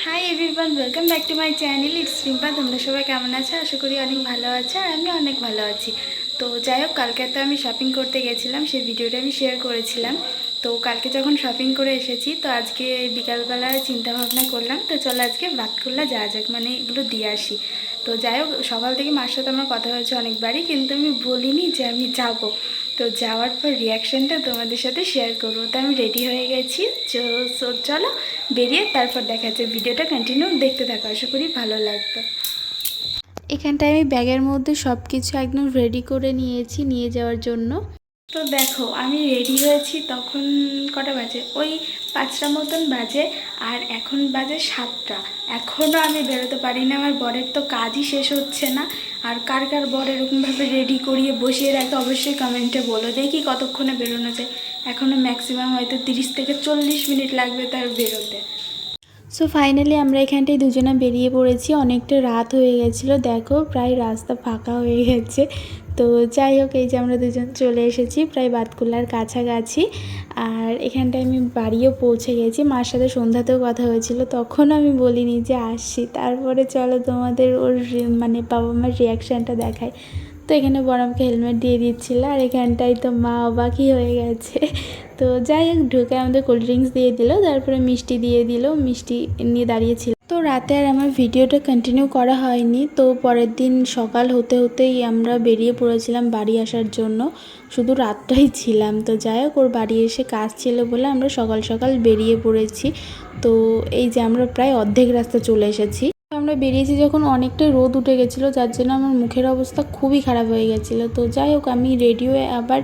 Hi everyone welcome back to my channel it's Rimpa তোমরা সবাই কেমন আছো? আশা করি অনেক ভালো আছে আর আমি অনেক ভালো আছি। তো যাই হোক, কালকে তো আমি শপিং করতে গেছিলাম, সেই ভিডিওটা আমি শেয়ার করেছিলাম। তো কালকে যখন শপিং করে এসেছি, তো আজকে বিকালবেলা চিন্তা ভাবনা করলাম, তো চলো আজকে বাতকুল্লা যাওয়া যাক মানে এগুলো দিয়ে আসি। তো যাই হোক, সকাল থেকে মার সাথে আমার কথা হয়েছে অনেকবারই, কিন্তু আমি বলিনি যে আমি যাব। তো যাওয়ার পর রিয়াকশানটা তোমাদের সাথে শেয়ার করব। তো আমি রেডি হয়ে গেছি। চলো চলো বেরিয়ে তারপর দেখা যাচ্ছে ভিডিওটা কন্টিনিউ দেখতে থাকো। আশা করি ভালো লাগবে। এখানটায় আমি ব্যাগের মধ্যে সব কিছু একদম রেডি করে নিয়েছি নিয়ে যাওয়ার জন্য। তো দেখো, আমি রেডি হয়েছি তখন কটা বাজে? ওই পাঁচটা মতন বাজে আর এখন বাজে সাতটা। এখনও আমি বেরোতে পারি না, আমার বরের তো কাজই শেষ হচ্ছে না। আর কার কার বর এরকমভাবে রেডি করিয়ে বসিয়ে রাখে, অবশ্যই কমেন্টে বলো। দেখি কতক্ষণে বেরোনো যায়। এখনও ম্যাক্সিমাম হয়তো তিরিশ থেকে চল্লিশ মিনিট লাগবে তার বেরোতে। সো ফাইনালি আমরা এখানটায় দুজনে বেরিয়ে পড়েছি। অনেকটা রাত হয়ে গেছিল। দেখো, প্রায় রাস্তা ফাঁকা হয়ে গেছে। তো, যাই হোক, এই যে আমরা দুজন চলে এসেছি, প্রায় বাতকুল্লার কাছাকাছি। আর এখানটায় আমি বাড়িও পৌঁছে গেছি। মার সাথে সন্ধ্যাতেও কথা হয়েছিল। তখন আমি বলিনি যে আসছি। তারপরে চলো তোমাদের ওর মানে বাবা মার রিয়াকশানটা দেখায় তো এখানে বড় আমাকে হেলমেট দিয়ে দিচ্ছিল, আর এখানটায় তো মা অবাকই হয়ে গেছে। তো যাই হোক, ঢুকে আমাদের কোল্ড ড্রিঙ্কস দিয়ে দিল, তারপরে মিষ্টি দিয়ে দিল, মিষ্টি নিয়ে দাঁড়িয়েছিল। তো রাতে আর আমার ভিডিওটা কন্টিনিউ করা হয়নি, তো পরের দিন সকাল হতে হতেই আমরা বেরিয়ে পড়েছিলাম বাড়ি আসার জন্য। শুধু রাতটাই ছিলাম, তো যাই হোক, ওর বাড়ি এসে কাজ ছিল বলে আমরা সকাল সকাল বেরিয়ে পড়েছি। তো এই যে আমরা প্রায় অর্ধেক রাস্তা চলে এসেছি। আমরা বেরিয়েছি যখন অনেকটাই রোদ উঠে গেছিল, যার জন্য আমার মুখের অবস্থা খুবই খারাপ হয়ে গেছিল। তো যাই হোক, আমি রেডি আবার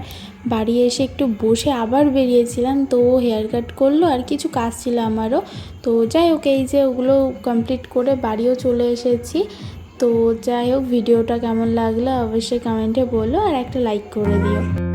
বাড়ি এসে একটু বসে আবার বেরিয়েছিলাম। তো হেয়ার কাট করল আর কিছু কাজ ছিল আমারও। তো যাই হোক, এই যে ওগুলো কমপ্লিট করে বাড়িও চলে এসেছি। তো যাই হোক ভিডিওটা কেমন লাগল অবশ্যই কমেন্টে বলো আর একটা লাইক করে দিও।